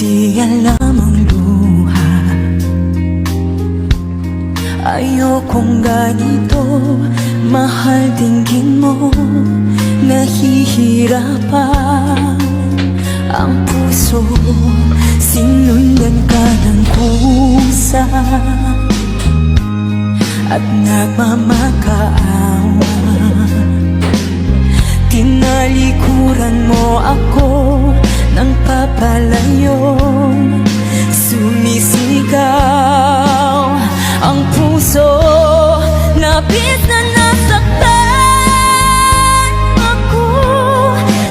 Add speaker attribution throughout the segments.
Speaker 1: Hindi alam ang luha. Ayokong ganito Mahal tingin mo Nahihirapan. Ang puso Sinundan ka ng kusa. At nagmamakaawa. Tinalikuran mo ako ng papalayo. Labis na nasaktan ako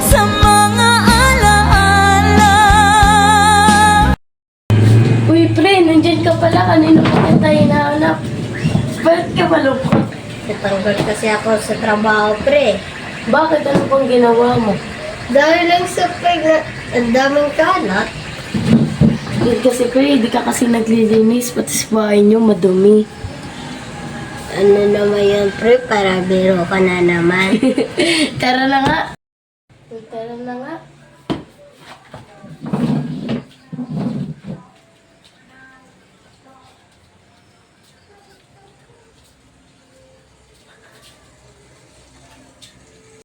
Speaker 1: Sa mga alaala
Speaker 2: Uy, pre, nandyan ka pala. Kanino pa kita hinahanap? Bakit ka malungkot?
Speaker 3: Natanggal kasi ako sa trabaho, pre.
Speaker 2: Bakit? Ano pang ginawa mo?
Speaker 3: Dahil lang sa peg na ang daming kalat.
Speaker 2: Kasi, pre, di ka kasi naglilinis. Pati sa bahay niyo, madumi.
Speaker 3: Ano naman yan, pre? Para biro ka na naman.
Speaker 2: Tara na nga. Tara na nga.